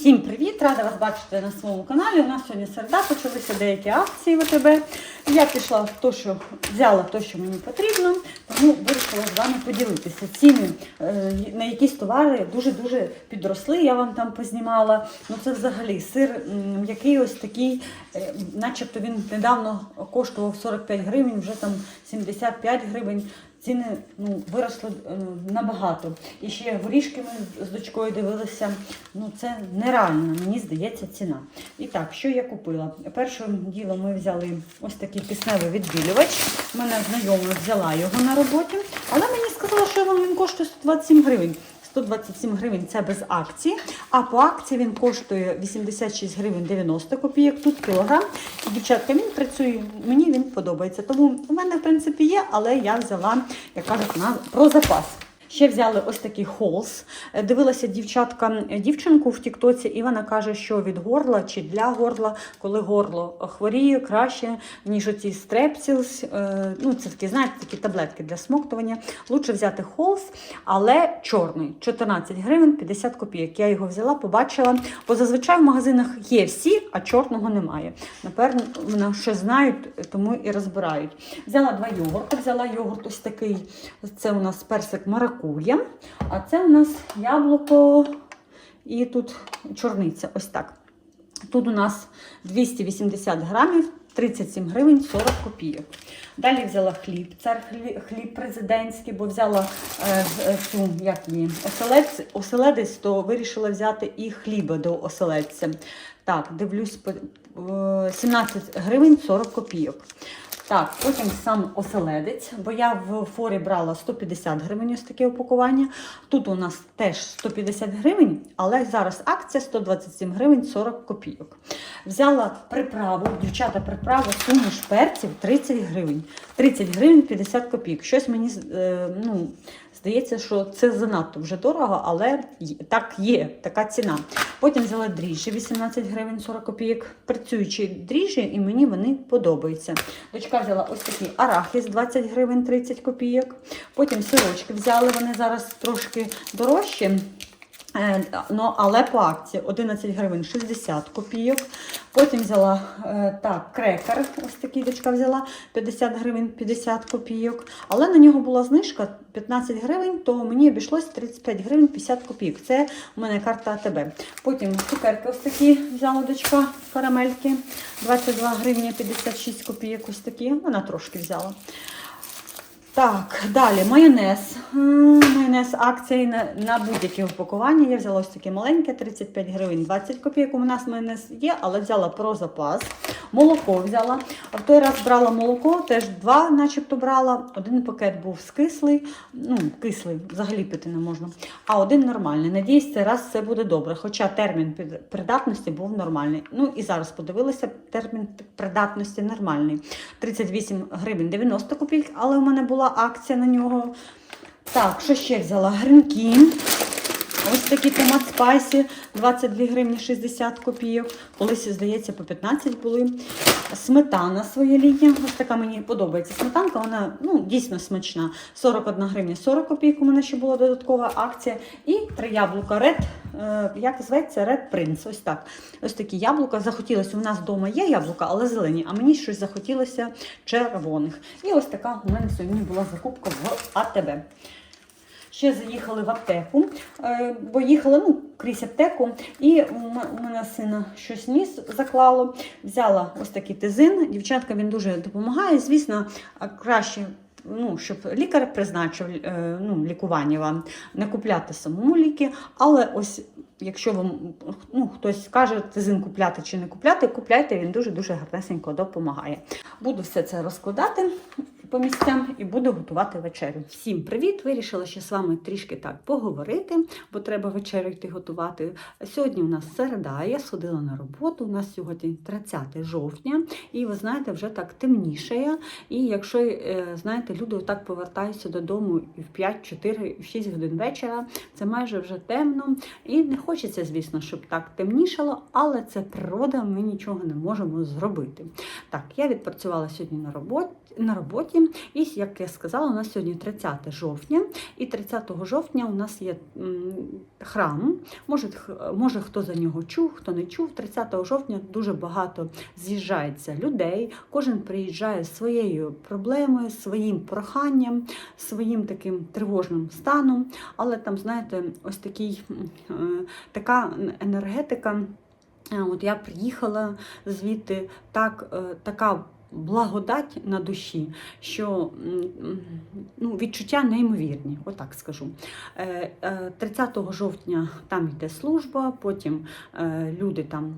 Всім привіт! Рада вас бачити на своєму каналі. У нас сьогодні середа, почалися деякі акції в ОТБ. Я пішла те, що взяла те, що мені потрібно, тому вирішила з вами поділитися. Ціни е, на якісь товари дуже-дуже підросли. Я вам там познімала. Ну це взагалі сир м, який ось такий, е, начебто він недавно коштував 45 гривень, вже там 75 гривень. Ціни ну, виросли е, набагато. І ще горішки ми з дочкою дивилися. Ну, це нереально, мені здається, ціна. І так, що я купила? Першим ділом ми взяли ось такий кисневий відбілювач. Мене знайома взяла його на роботі, але мені сказали, що він коштує 127 гривень. 127 гривень це без акції, а по акції він коштує 86 гривень 90 копійок, тут кілограм. І, дівчатка, він працює, мені він подобається. Тому у мене, в принципі, є, але я взяла, як кажуть, на про запас. Ще взяли ось такий холс. Е, Дивилася дівчатка е, дівчинку в Тіктоці, і вона каже, що від горла чи для горла, коли горло хворіє, краще, ніж оці стрепсілс. Е, Ну, це такі, знаєте, такі таблетки для смоктування. Лучше взяти холс, але чорний 14 гривень 50 копійок. Я його взяла, побачила. Бо зазвичай в магазинах є всі, а чорного немає. Напевно, вони ще знають, тому і розбирають. Взяла два йогурти. Взяла йогурт ось такий. Це у нас персик маракуя, а це у нас яблуко і тут чорниця. Ось так. Тут у нас 280 грамів, 37 гривень 40 копійок. Далі взяла хліб, цар хліб, президентський, бо взяла е, е, цю, як її, оселедець, оселедець, то вирішила взяти і хліба до оселедця. Так, дивлюсь, е, 17 гривень 40 копійок. Так, потім сам оселедець, бо я в форі брала 150 гривень ось таке упакування. Тут у нас теж 150 гривень, але зараз акція 127 гривень 40 копійок. Взяла приправу, дівчата, приправу суміш перців 30 гривень. 30 гривень 50 копійок. Щось мені е, ну, здається, що це занадто вже дорого, але так є, така ціна. Потім взяла дріжджі 18 гривень 40 копійок. Працюючі дріжджі, і мені вони подобаються. Дочка взяла ось такий арахіс 20 гривень 30 копійок. Потім сирочки взяли, вони зараз трошки дорожчі. Е, Ну, але по акції 11 гривень 60 копійок. Потім взяла е, так, крекер, ось такий дочка взяла 50 гривень 50 копійок. Але на нього була знижка 15 гривень, то мені обійшлось 35 гривень 50 копійок. Це у мене карта АТБ. Потім цукерки ось такі взяла дочка карамельки 22 гривні 56 копійок. Ось такі. Вона трошки взяла. Так, далі майонез. Майонез акції на, на будь-які упакування. Я взяла ось таке маленьке, 35 гривень 20 копійок. У нас майонез є, але взяла про запас. Молоко взяла. В той раз брала молоко, теж два, начебто брала. Один пакет був скислий, ну, кислий, взагалі пити не можна. А один нормальний. Надіюсь, цей раз все буде добре. Хоча термін придатності був нормальний. Ну і зараз подивилася, термін придатності нормальний. 38 гривень 90 копійок, але у мене була акція на нього. Так, що ще взяла? Гринки. Ось такі томат спайсі 22 гривні 60 копійок. Колись, здається, по 15 були. Сметана своя лінія. Ось така мені подобається. Сметанка, вона ну, дійсно смачна. 41 гривня 40 копійок. У мене ще була додаткова акція. І три яблука Red, е, як зветься, Red Prince. Ось так. Ось такі яблука. Захотілося. У нас вдома є яблука, але зелені. А мені щось захотілося червоних. І ось така у мене сьогодні була закупка в АТБ. Ще заїхали в аптеку, е, бо їхали ну, крізь аптеку, і у мене сина щось ніс заклало. Взяла ось такий тизин. Дівчатка він дуже допомагає. Звісно, краще. Ну, щоб лікар призначив е, ну, лікування вам, не купляти самому ліки, але ось якщо вам ну, хтось каже, тизин купляти чи не купляти, купляйте, він дуже-дуже гарнесенько допомагає. Буду все це розкладати по місцям і буду готувати вечерю. Всім привіт! Вирішила ще з вами трішки так поговорити, бо треба вечерю йти готувати. Сьогодні у нас середа, я сходила на роботу. У нас сьогодні 30 жовтня, і ви знаєте, вже так темнішає. І якщо е, знаєте, люди отак повертаються додому і в 5, 4, в 6 годин вечора, це майже вже темно. І не хочеться, звісно, щоб так темнішало, але це природа, ми нічого не можемо зробити. Так, я відпрацювала сьогодні на роботі. На роботі. І, як я сказала, у нас сьогодні 30 жовтня, і 30 жовтня у нас є храм. Може, х- може, хто за нього чув, хто не чув. 30 жовтня дуже багато з'їжджається людей. Кожен приїжджає своєю проблемою, своїм проханням, своїм таким тривожним станом. Але там, знаєте, ось такий, е, така енергетика. Е, От я приїхала звідти так, е, така благодать на душі, що ну, відчуття неймовірні, отак скажу. Е, е, 30 жовтня там йде служба, потім люди там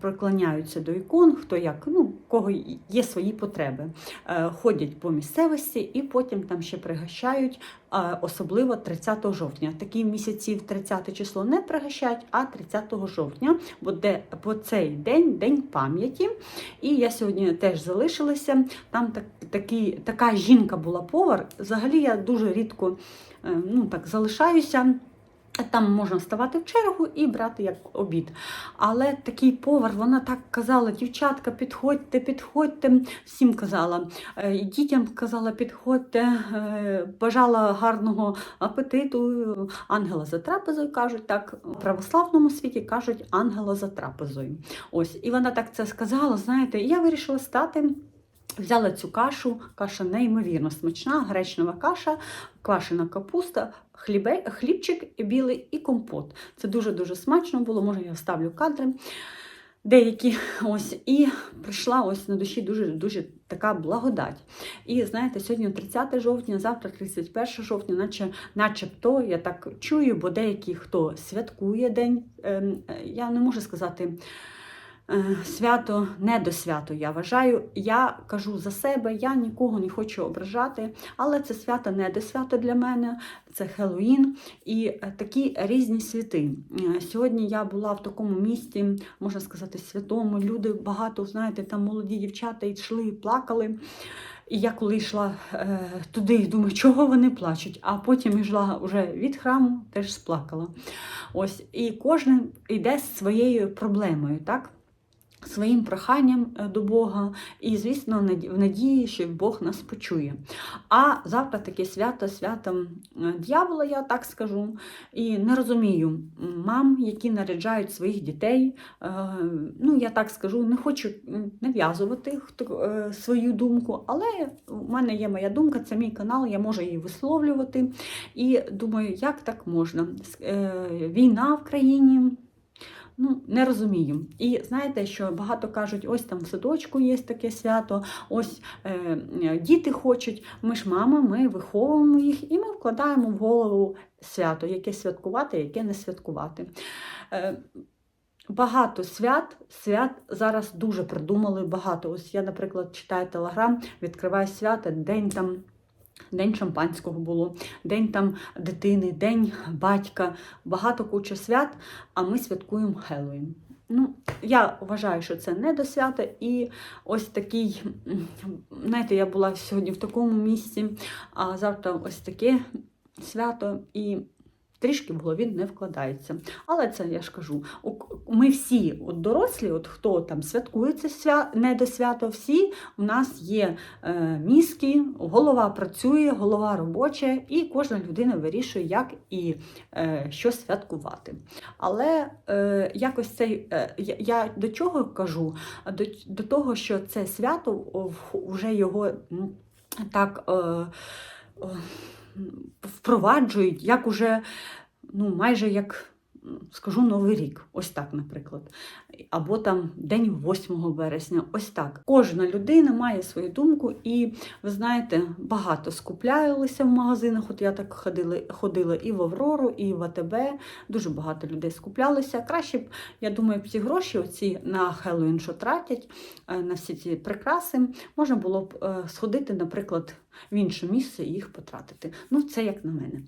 приклоняються до ікон, хто як, ну, кого є свої потреби. Ходять по місцевості і потім там ще пригощають, особливо 30 жовтня. Такі місяці в 30 число не пригощають, а 30 жовтня, бо де по цей день день пам'яті. І я сьогодні теж залишилася. Там так, такі, така жінка була повар. Взагалі я дуже рідко е, ну, так, залишаюся. Там можна ставати в чергу і брати як обід. Але такий повар, вона так казала: дівчатка, підходьте, підходьте. Всім казала. Е, Дітям казала, підходьте, е, бажала гарного апетиту. Ангела за трапезою кажуть так. У православному світі кажуть ангела за трапезою. Ось, і вона так це сказала. Знаєте, я вирішила стати. Взяла цю кашу, каша неймовірно смачна, гречнева каша, квашена капуста, хлібе, хлібчик білий і компот. Це дуже-дуже смачно було, може я вставлю кадри деякі. Ось, і прийшла ось на душі дуже-дуже така благодать. І знаєте, сьогодні 30 жовтня, завтра 31 жовтня, наче, начебто я так чую, бо деякі хто святкує день, ем, я не можу сказати. Е, Свято не до свято, я вважаю. Я кажу за себе, я нікого не хочу ображати, але це свято не до свято для мене, це Хеллоїн і е, такі різні світи. Е, Сьогодні я була в такому місті, можна сказати, святому. Люди багато, знаєте, там молоді дівчата йшли і плакали. І я коли йшла е, туди, думаю, чого вони плачуть, а потім йшла вже від храму, теж сплакала. Ось, і кожен йде з своєю проблемою, так? Своїм проханням е, до Бога, і, звісно, в надії, що Бог нас почує. А завтра таке свято, свято е, дьявола, я так скажу. І не розумію мам, які наряджають своїх дітей. Е, Ну, я так скажу, не хочу нав'язувати свою думку, але в мене є моя думка, це мій канал, я можу її висловлювати. І думаю, як так можна? Війна в країні. Ну, не розумію. І знаєте, що багато кажуть, ось там в садочку є таке свято, ось е, діти хочуть. Ми ж мама, ми виховуємо їх і ми вкладаємо в голову свято, яке святкувати, яке не святкувати. Е, Багато свят, свят зараз дуже придумали багато. Ось я, наприклад, читаю телеграм, відкриваю свята, день там. День шампанського було, день там дитини, день батька, багато куча свят, а ми святкуємо Хеллоуін. Ну, я вважаю, що це не до свята. І ось такий, знаєте, я була сьогодні в такому місці, а завтра ось таке свято. І трішки в голові не вкладається. Але це я ж кажу, ми всі от дорослі, от хто там святкує це свя... не до свято, всі у нас є е, мізки, голова працює, голова робоча, і кожна людина вирішує, як і е, що святкувати. Але е, якось цей, е, я, до чого кажу? До, до того, що це свято вже його так. Е, впроваджують як уже ну, майже як. Скажу Новий рік, ось так, наприклад. Або там День 8 березня, ось так. Кожна людина має свою думку, і ви знаєте, багато скуплялися в магазинах. От я так ходила, ходила і в Аврору, і в АТБ. Дуже багато людей скуплялися. Краще б, я думаю, ці гроші, оці на Хеллоуін, що тратять, е, на всі ці прикраси, можна було б е, сходити, наприклад, в інше місце і їх потратити. Ну, це як на мене.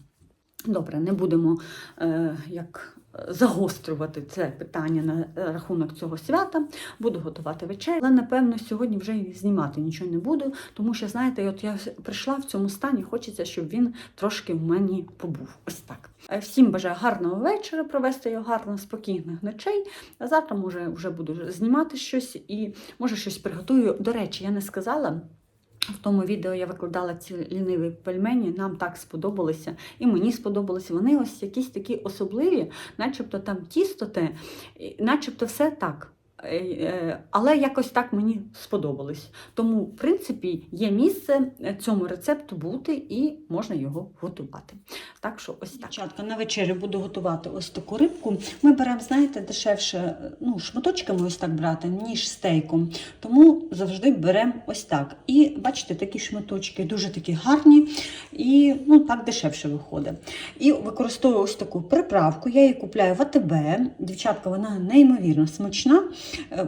Добре, не будемо е, як загострювати це питання на е, рахунок цього свята. Буду готувати вечерю. Але напевно сьогодні вже і знімати нічого не буду, тому що, знаєте, от я прийшла в цьому стані, хочеться, щоб він трошки в мені побув. Ось так. Е, Всім бажаю гарного вечора, провести його гарно, спокійних ночей. А завтра, може, вже буду знімати щось і може щось приготую. До речі, я не сказала. В тому відео я викладала ці ліниві пельмені, нам так сподобалося, і мені сподобалося. Вони ось якісь такі особливі, начебто там тісто те, начебто все так. Е, е, Але якось так мені сподобалось. Тому, в принципі, є місце цьому рецепту бути і можна його готувати. Так що ось так. Дівчатка, на вечерю буду готувати ось таку рибку. Ми беремо, знаєте, дешевше ну, шматочками ось так брати, ніж стейком. Тому завжди беремо ось так. І бачите, такі шматочки дуже такі гарні і ну, так дешевше виходить. І використовую ось таку приправку. Я її купляю в АТБ. Дівчатка, вона неймовірно смачна.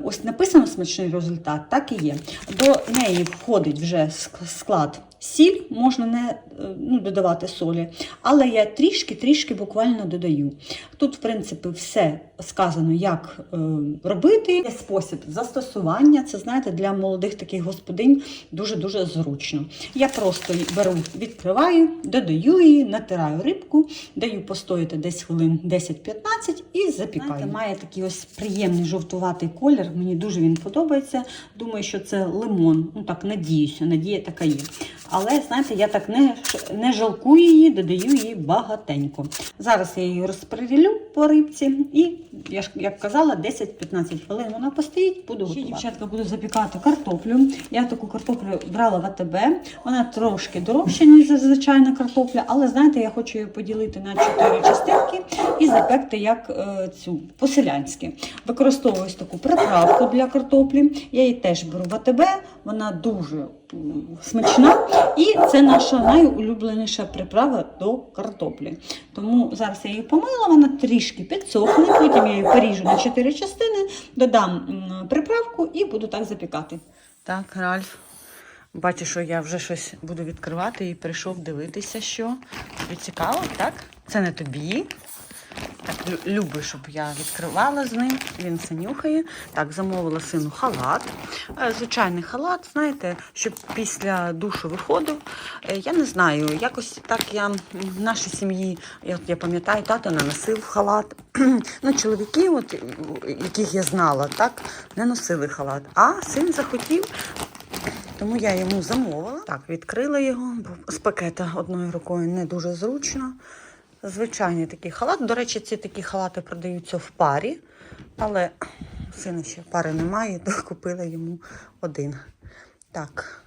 Ось написано смачний результат, так і є. До неї входить вже склад сіль, можна не е, ну, додавати солі, але я трішки-трішки буквально додаю. Тут, в принципі, все сказано, як е, робити. Є спосіб застосування. Це, знаєте, для молодих таких господинь дуже-дуже зручно. Я просто беру, відкриваю, додаю її, натираю рибку, даю постояти десь хвилин 10-15 і запікаю. Знаєте, має такий ось приємний жовтуватий колір. Мені дуже він подобається. Думаю, що це лимон. Ну так, надіюся, надія така є. Але знаєте, я так не, не жалкую її, додаю її багатенько. Зараз я її розподілю по рибці і, я ж як казала, 10-15 хвилин вона постоїть, буду готувати. дівчатка, буду запікати картоплю. Я таку картоплю брала в АТБ. Вона трошки дорожча, ніж зазвичайна картопля, але знаєте, я хочу її поділити на 4 частинки і запекти як е, цю по-селянськи. Таку приправку для картоплі. Я її теж беру в АТБ. Вона дуже смачна. І це наша найулюбленіша приправа до картоплі. Тому зараз я її помила, вона трішки підсохне, потім я її поріжу на 4 частини, додам приправку і буду так запікати. Так, Ральф. Бачиш, що я вже щось буду відкривати і прийшов дивитися, що тобі цікаво, так? Це не тобі. Так, любить, щоб я відкривала з ним. Він все нюхає. Так, замовила сину халат. Е, Звичайний халат, знаєте, щоб після душу виходив. Е, Я не знаю, якось так я в нашій сім'ї, я, я пам'ятаю, тато не носив халат. ну, чоловіки, от, яких я знала, так, не носили халат. А син захотів, тому я йому замовила. Так, відкрила його, бо з пакета одною рукою не дуже зручно. Звичайний такий халат. До речі, ці такі халати продаються в парі, але сина ще пари немає, то купила йому один. Так.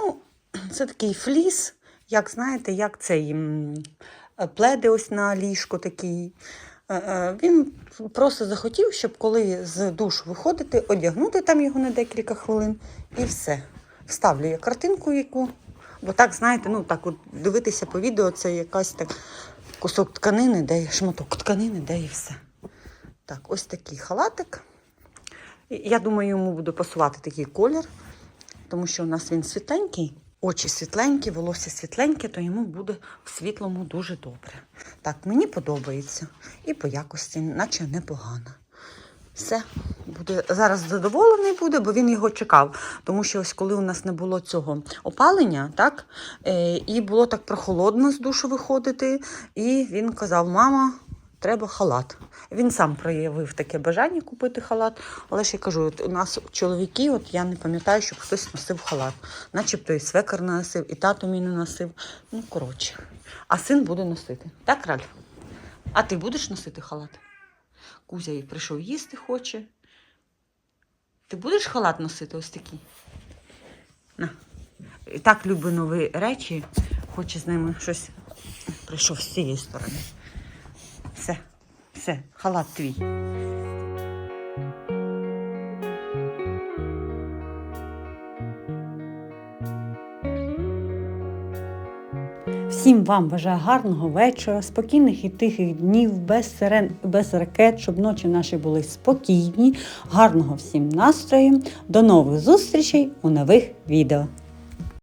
Ну, це такий фліс, як знаєте, як цей е, пледи ось на ліжко такий. Е, е, Він просто захотів, щоб коли з душу виходити, одягнути там його на декілька хвилин і все. Вставлю я картинку яку. Бо так, знаєте, ну так от дивитися по відео, це якась так кусок тканини, де є шматок тканини, де і все. Так, ось такий халатик. Я думаю, йому буде пасувати такий колір, тому що у нас він світленький, очі світленькі, волосся світленьке, то йому буде в світлому дуже добре. Так, мені подобається. І по якості, наче непогано. Все, буде зараз задоволений буде, бо він його чекав. Тому що ось коли у нас не було цього опалення, так, е, і було так прохолодно з душу виходити, і він казав: мама, треба халат. Він сам проявив таке бажання купити халат, але ж я кажу, от у нас чоловіки, от я не пам'ятаю, щоб хтось носив халат. Начебто і свекар не носив, і тато мій не носив. Ну, коротше. А син буде носити. Так, Ральф? А ти будеш носити халат? Кузя і прийшов їсти хоче. Ти будеш халат носити ось такий? На. І так любить нові речі, хоче з ними щось. Прийшов з цієї сторони. Все, все, халат твій. Всім вам бажаю гарного вечора, спокійних і тихих днів, без сирен, без ракет, щоб ночі наші були спокійні, гарного всім настрою. До нових зустрічей у нових відео.